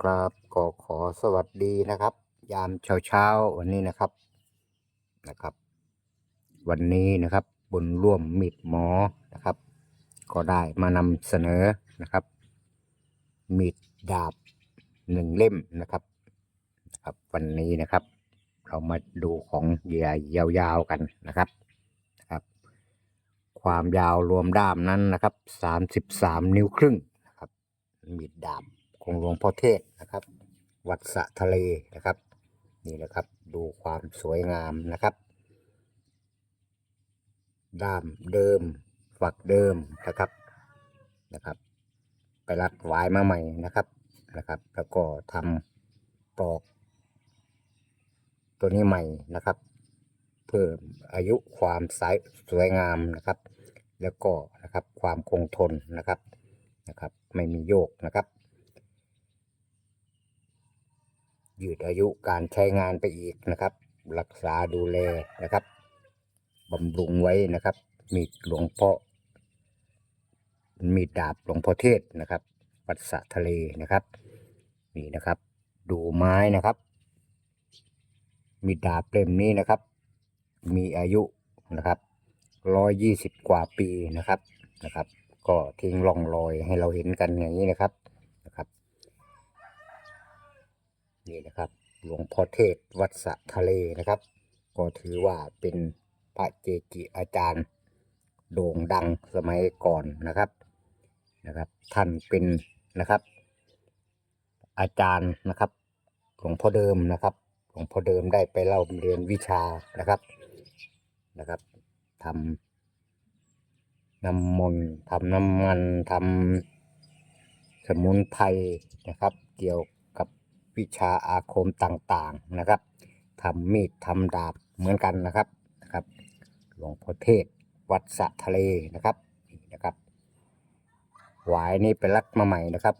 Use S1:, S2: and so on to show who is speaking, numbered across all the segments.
S1: ครับก็ขอสวัสดีนะครับ ยามเช้าเช้าวันนี้นะครับนะครับ วันนี้นะครับบุญร่วมมิดหมอนะครับ ก็ได้มานำเสนอนะครับ มีดดาบหนึ่งเล่มนะครับนะครับ วันนี้นะครับ เรามาดูของเหยื่อยาวๆกันนะครับนะครับ ความยาวรวมด้ามนั้นนะครับสามสิบสามนิ้วครึ่งนะครับ มีดดาบ ของหลวงพ่อเทศนะครับ วัดสะทะเลนะครับ นี่นะครับดูความสวยงามนะครับ ด้ามเดิม ฝักเดิมนะครับนะครับ ไปรัดหวายมาใหม่นะครับนะครับ แล้วก็ทำปลอก ตัวนี้ใหม่นะครับ เพิ่มอายุความสายสวยงามนะครับ แล้วก็นะครับความคงทนนะครับนะครับ ไม่มีโยกนะครับ ยืดอายุการใช้งานไปอีกนะครับ รักษาดูแลนะครับบำรุงไว้นะครับ มีหลวงพ่อมีดาบหลวงพ่อเทศนะครับ วัดสะทะเลนะครับ นี่นะครับ ดูไม้นะครับ มีดาบเล่มนี้นะครับ มีอายุนะครับร้อยยี่สิบกว่าปีนะครับนะครับ ก็ทิ้งร่องรอยให้เราเห็นกันอย่างนี้นะครับ นี่นะครับ หลวงพ่อเทศวัดสะทะเลนะครับ ก็ถือว่าเป็นพระเจกิอาจารย์ โด่งดังสมัยก่อนนะครับนะครับ ท่านเป็นนะครับ อาจารย์นะครับหลวงพ่อเดิมนะครับหลวงพ่อเดิมได้ไปเล่าเรียนวิชานะครับนะครับทำน้ำมนต์ทำน้ำมันทำสมุนไพรนะครับ เกี่ยว วิชาอาคมต่างๆนะครับทำมีดทำดาบเหมือนกันนะครับนะครับหลวงพ่อเทศวัดสะทะเลนะครับนะครับหวายนี่เป็นรัดมาใหม่นะครับ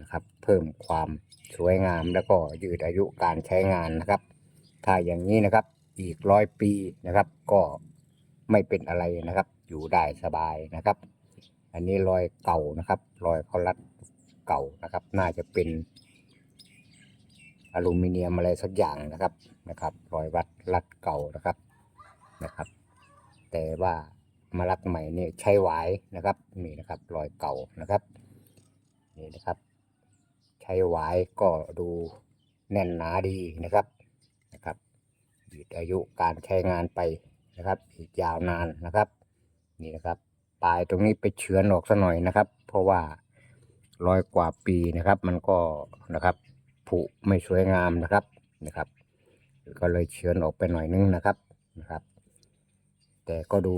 S1: นะครับ เพิ่มความสวยงามแล้วก็ยืดอายุการใช้งานนะครับ ถ้าอย่างนี้นะครับอีกร้อยปีนะครับ ก็ไม่เป็นอะไรนะครับ อยู่ได้สบายนะครับ อันนี้รอยเก่านะครับรอยเขารัดเก่านะครับ น่าจะเป็น อลูมิเนียมอะไรสักอย่างนะครับนะครับรอยวัดรัดเก่านะครับนะครับ แต่ว่ามารัดใหม่เนี่ยใช้หวายนะครับนี่นะครับรอยเก่านะครับนี่นะครับ ใช้หวายก็ดูแน่นหนาดีนะครับนะครับยืดอายุการใช้งานไปนะครับ อีกยาวนานนะครับ นี่นะครับปลายตรงนี้ไปเฉือนออกสัหน่อยนะครับ เพราะว่าร้อยกว่าปีนะครับ มันก็นะครับ ไม่สวยงามนะครับนะครับ ก็เลยเฉือนออกไปหน่อยนึงนะครับนะครับ แต่ก็ดู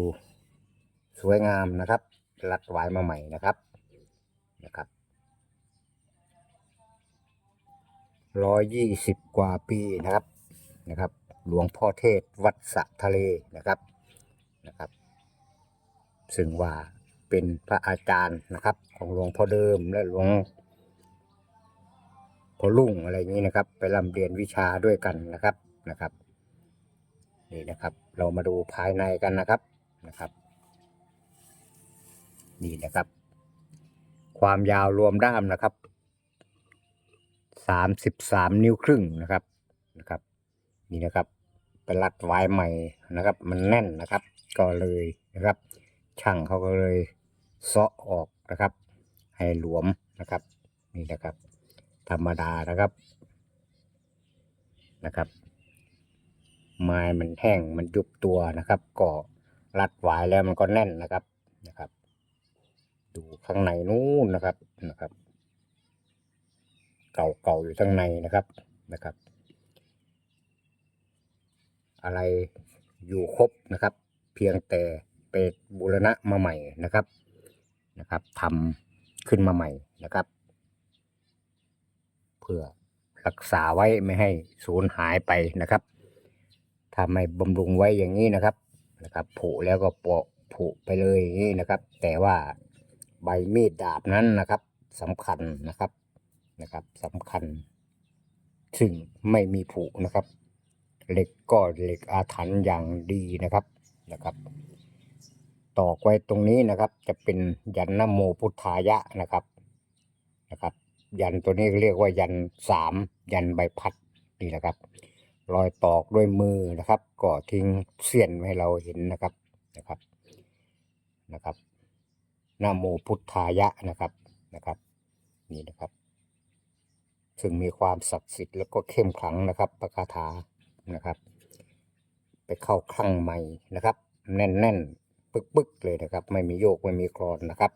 S1: สวยงามนะครับ รัดไว้มาใหม่นะครับนะครับร้อยยี่สิบกว่าปีนะครับนะครับ หลวงพ่อเทศวัดสะทะเลนะครับนะครับ ซึ่งว่าเป็นพระอาจารย์นะครับ ของหลวงพ่อเดิมและหลวง อลุ่งอะไรอย่างนี้นะครับ ไปร่ำเรียนวิชาด้วยกันนะครับนะครับ นี่นะครับ เรามาดูภายในกันนะครับนะครับ นี่นะครับ ความยาวรวมด้ามนะครับสามสิบสามนิ้วครึ่งนะครับนะครับ นี่นะครับเป็นรัดไว้ใหม่นะครับ มันแน่นนะครับ ก็เลยนะครับ ช่างเขาก็เลยเซาะออกนะครับ ให้หลวมนะครับ นี่นะครับ ธรรมดานะครับ นะครับ ไม้มันแห้งมันยุบตัวนะครับ ก็รัดไว้แล้วมันก็แน่นนะครับนะครับ ดูข้างในนู้นนะครับนะครับ เก่าๆอยู่ข้างในนะครับนะครับ อะไรอยู่ครบนะครับ เพียงแต่ไปบูรณะมาใหม่นะครับนะครับทำขึ้นมาใหม่นะครับ เพื่อรักษาไว้ไม่ให้สูญหายไปนะครับ ถ้าไม่บำรุงไว้อย่างนี้นะครับนะครับผุแล้วก็ปะผุไปเลยอย่างนี้นะครับ แต่ว่าใบมีดดาบนั้นนะครับสำคัญนะครับนะครับสำคัญ ซึ่งไม่มีผุนะครับ เหล็กก็เหล็กอาถรรพ์อย่างดีนะครับนะครับตอกไว้ตรงนี้นะครับ จะเป็นยันนโมพุทธายะนะครับนะครับ ยันตัวนี้เรียกว่ายันสามยันใบพัดนี่นะครับ รอยตอกด้วยมือนะครับ ก็ทิ้งเสี้ยนให้เราเห็นนะครับนะครับนะครับนโมพุทธายะนะครับนะครับ นี่นะครับ ซึ่งมีความศักดิ์สิทธิ์แล้วก็เข้มขลังนะครับพระคาถานะครับ ไปเข้าคลั่งใหม่นะครับ แน่นๆ ปึกๆเลยนะครับ ไม่มีโยกไม่มีคลอนนะครับ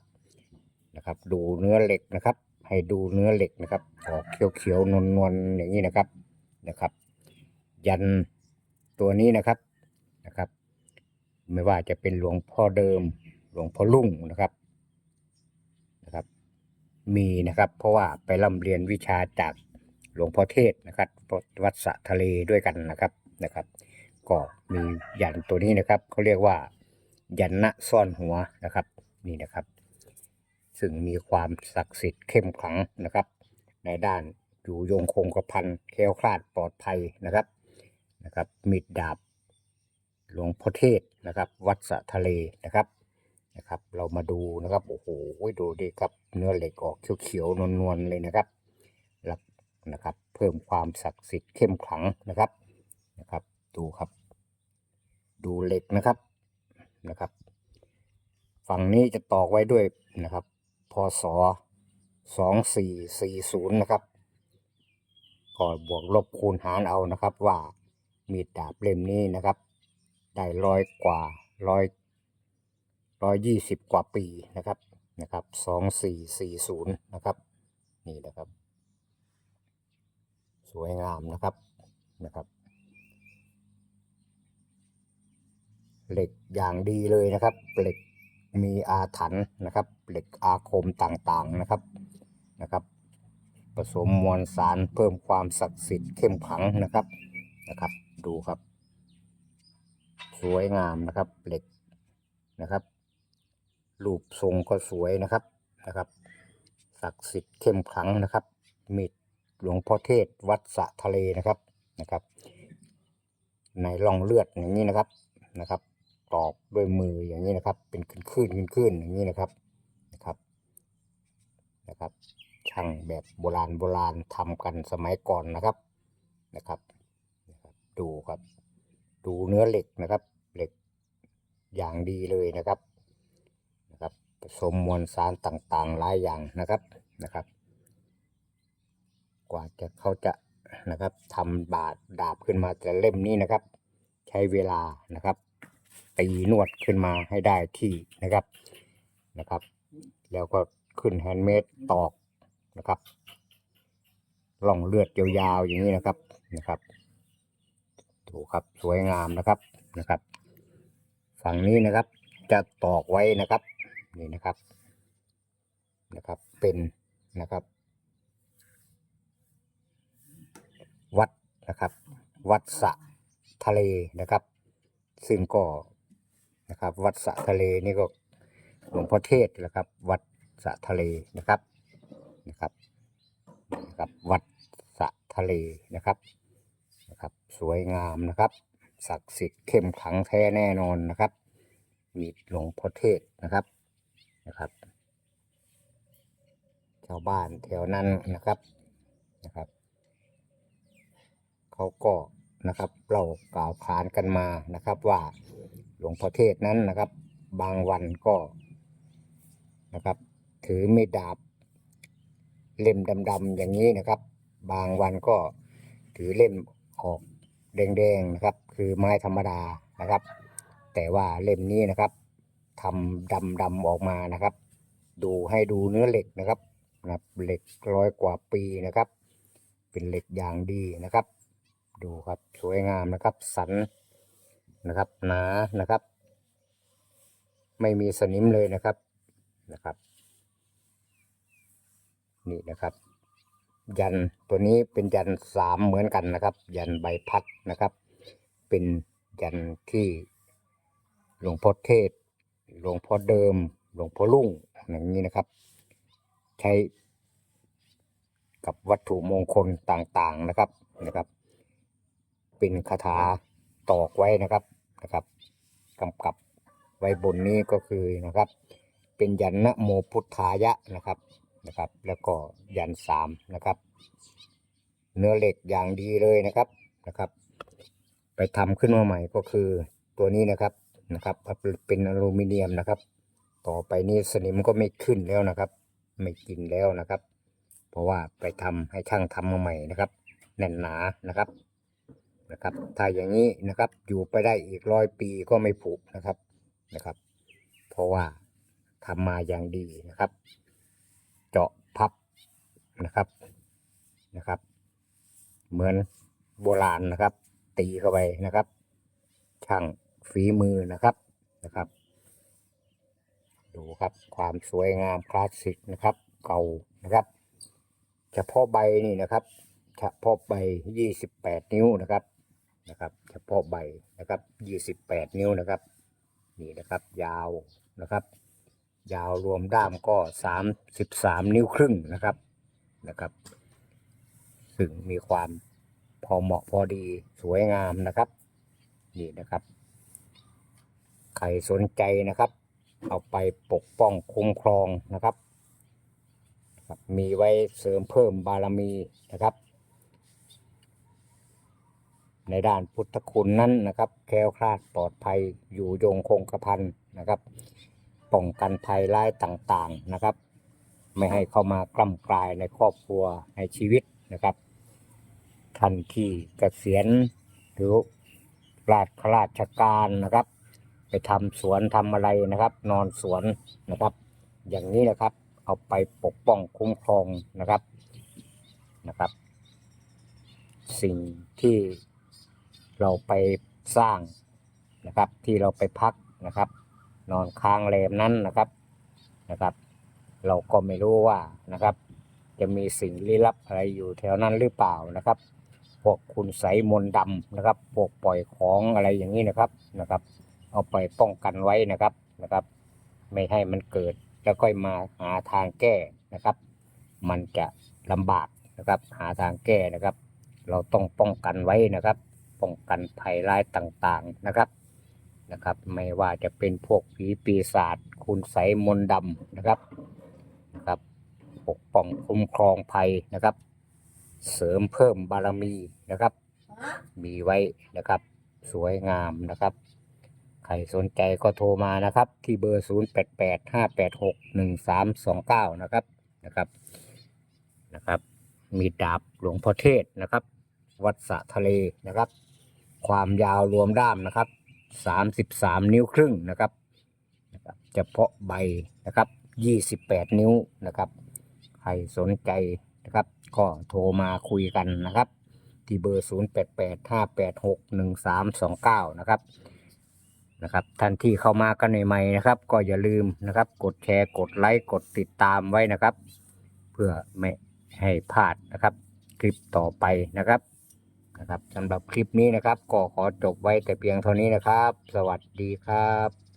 S1: นะครับ ดูเนื้อเหล็กนะครับ ให้ดูเนื้อเหล็กนะครับออกเขียวๆนวลๆอย่างนี้นะครับนะครับ ยันตัวนี้นะครับนะครับ ไม่ว่าจะเป็นหลวงพ่อเดิม หลวงพ่อลุ่งนะครับนะครับ มีนะครับ เพราะว่าไปร่ำเรียนวิชาจากหลวงพ่อเทศนะครับวัดสะทะเลด้วยกันนะครับนะครับ ก็มียันตัวนี้นะครับเขาเรียกว่ายันนะซ่อนหัวนะครับนี่นะครับ ซึ่งมีความศักดิ์สิทธิ์เข้มขลังนะครับ ในด้านอยู่ยงคงกระพันแคล้วคลาดปลอดภัยนะครับนะครับมีดดาบหลวงพ่อเทศนะครับ วัดสะทะเลนะครับนะครับ เรามาดูนะครับโอ้โหดูดิครับเนื้อเหล็กออกเขียวๆนวลๆเลยนะครับรับนะครับ เพิ่มความศักดิ์สิทธิ์เข้มขลังนะครับนะครับ ดูครับ ดูเหล็กนะครับนะครับ ฝั่งนี้จะตอกไว้ด้วยนะครับ ศสองสี่สี่ศูนย์นะครับ ก็บวกลบคูณหารเอานะครับ ว่ามีดดาบเล่มนี้นะครับ ได้ร้อยกว่าร้อยร้อยยี่สิบกว่าปีนะครับนะครับสองสี่สี่ศูนย์นะครับ นี่นะครับ สวยงามนะครับนะครับเหล็กอย่างดีเลยนะครับเหล็ก มีอาถรรพ์นะครับ เหล็กอาคมต่างๆนะครับนะครับ ผสมมวลสารเพิ่มความศักดิ์สิทธิ์เข้มขังนะครับนะครับ ดูครับ สวยงามนะครับเหล็กนะครับรูปทรงก็สวยนะครับนะครับศักดิ์สิทธิ์เข้มขังนะครับมีดหลวงพ่อเทศวัดสะทะเลนะครับนะครับ ในร่องเลือดอย่างนี้นะครับนะครับ ตอกด้วยมืออย่างนี้นะครับ เป็นคลื่นๆคลื่นอย่างนี้นะครับนะครับนะครับ ช่างแบบโบราณโบราณทำกันสมัยก่อนนะครับนะครับนะครับ ดูครับ ดูเนื้อเหล็กนะครับ เหล็กอย่างดีเลยนะครับนะครับผสมมวลสารต่างๆหลายอย่างนะครับนะครับ กว่าจะเขาจะนะครับทำบาดดาบขึ้นมาแต่เล่มนี้นะครับ ใช้เวลานะครับ ตีนวดขึ้นมาให้ได้ที่นะครับนะครับ แล้วก็ขึ้นแฮนด์เมดตอกนะครับล่องเลือดยาวๆอย่างนี้นะครับนะครับดูกครับสวยงามนะครับนะครับ ฝั่งนี้นะครับ จะตอกไว้นะครับนี่นะครับนะครับ เป็นนะครับ วัดนะครับ วัดสะทะเลนะครับ ซึ่งก็ นะครับ วัดสะทะเลนี่ก็หลวงพ่อเทศนะครับ วัดสะทะเลนะครับนะครับนะครับวัดสะทะเลนะครับนะครับ สวยงามนะครับ ศักดิ์สิทธิ์เข้มขลังแท้แน่นอนนะครับ มีหลวงพ่อเทศนะครับนะครับชาวบ้านแถวนั้นนะครับนะครับเขาก็นะครับเล่ากล่าวขานกันมานะครับว่า หลวงพ่อเทศนั้นนะครับ บางวันก็นะครับ ถือมีดดาบ เล่มดำๆอย่างนี้นะครับ บางวันก็ถือเล่มออกแดงๆนะครับ คือไม้ธรรมดานะครับ แต่ว่าเล่มนี้นะครับทำดำๆออกมานะครับ ดูให้ดูเนื้อเหล็กนะครับนะครับเหล็กร้อยกว่าปีนะครับ เป็นเหล็กอย่างดีนะครับ ดูครับสวยงามนะครับ สัน นะครับหนานะครับ ไม่มีสนิมเลยนะครับนะครับ นี่นะครับ ยันตัวนี้เป็นยันสามเหมือนกันนะครับ ยันใบพัดนะครับ เป็นยันที่หลวงพ่อเทศ หลวงพ่อเดิม หลวงพ่อลุ่งอย่างนี้นะครับ ใช้กับวัตถุมงคลต่างๆนะครับนะครับ เป็นคาถา ตอกไว้นะครับนะครับกำกับไว้บนนี้ก็คือนะครับ เป็นยันนะโมพุทธายะนะครับนะครับ แล้วก็ยันสามนะครับ เนื้อเหล็กอย่างดีเลยนะครับนะครับ ไปทำขึ้นมาใหม่ก็คือตัวนี้นะครับนะครับ เป็นอลูมิเนียมนะครับ ต่อไปนี้สนิมก็ไม่ขึ้นแล้วนะครับ ไม่กินแล้วนะครับ เพราะว่าไปทำให้ช่างทำมาใหม่นะครับแน่นหนานะครับ นะครับ ถ้าอย่างนี้นะครับอยู่ไปได้อีกร้อยปีก็ไม่ผุนะครับนะครับ เพราะว่าทำมาอย่างดีนะครับ เจาะพับนะครับนะครับ เหมือนโบราณนะครับ ตีเข้าไปนะครับ ช่างฝีมือนะครับนะครับ ดูครับความสวยงามคลาสสิกนะครับ เก่านะครับเฉพาะใบนี่นะครับเฉพาะใบ 28 นิ้วนะครับ นะครับ เฉพาะใบนะครับ28นิ้วนะครับ นี่นะครับ ยาวนะครับ ยาวรวมด้ามก็33นิ้วครึ่งนะครับนะครับ ซึ่งมีความพอเหมาะพอดีสวยงามนะครับ นี่นะครับ ใครสนใจนะครับ เอาไปปกป้องคุ้มครองนะครับ มีไว้เสริมเพิ่มบารมีนะครับ ในด้านพุทธคุณนั้นนะครับแคล้วคลาดปลอดภัยอยู่ยงคงกระพันนะครับป้องกันภัยร้ายต่างๆนะครับ ไม่ให้เข้ามากล่ำกลายในครอบครัวในชีวิตนะครับท่านที่เกษียณหรือราชราชการนะครับ ไปทำสวนทำอะไรนะครับ นอนสวนนะครับ อย่างนี้นะครับ เอาไปปกป้องคุ้มครองนะครับนะครับ สิ่งที่ เราไปสร้างนะครับ ที่เราไปพักนะครับ นอนค้างแรมนั้นนะครับนะครับ เราก็ไม่รู้ว่านะครับ จะมีสิ่งลี้ลับอะไรอยู่แถวนั้นหรือเปล่านะครับ พวกคุณใสมนดำนะครับพวกปล่อยของอะไรอย่างนี้นะครับนะครับ เอาไปป้องกันไว้นะครับนะครับ ไม่ให้มันเกิดแล้วค่อยมาหาทางแก้นะครับ มันจะลำบากนะครับ หาทางแก้นะครับ เราต้องป้องกันไว้นะครับ ป้องกันภัยร้ายต่างๆนะครับนะครับ ไม่ว่าจะเป็นพวกผีปีศาจคุณไสยมนต์ดำนะครับนะครับปกป้องคุ้มครองภัยนะครับ เสริมเพิ่มบารมีนะครับ มีไว้นะครับสวยงามนะครับ ใครสนใจก็โทรมานะครับ ที่เบอร์ 0 8 8 5 8 6 1 3 2 9 นะครับนะครับนะครับ มีดาบหลวงพ่อเทศนะครับ วัดสะทะเลนะครับ ความยาวรวมด้ามนะครับ33นิ้วครึ่งนะครับนะเฉพาะใบนะครับ28นิ้วนะครับใครสนใจนะครับ ก็โทรมาคุยกันนะครับ ที่เบอร์0 8 8 5 8 6 1 3 2 9นะครับนะครับท่านที่เข้ามากันใหม่ๆนะครับ ก็อย่าลืมนะครับ กดแชร์กดไลค์กดติดตามไว้นะครับ เพื่อไม่ให้พลาดนะครับ คลิปต่อไปนะครับ นะครับสำหรับคลิปนี้นะครับ ก็ขอจบไว้แต่เพียงเท่านี้นะครับ สวัสดีครับ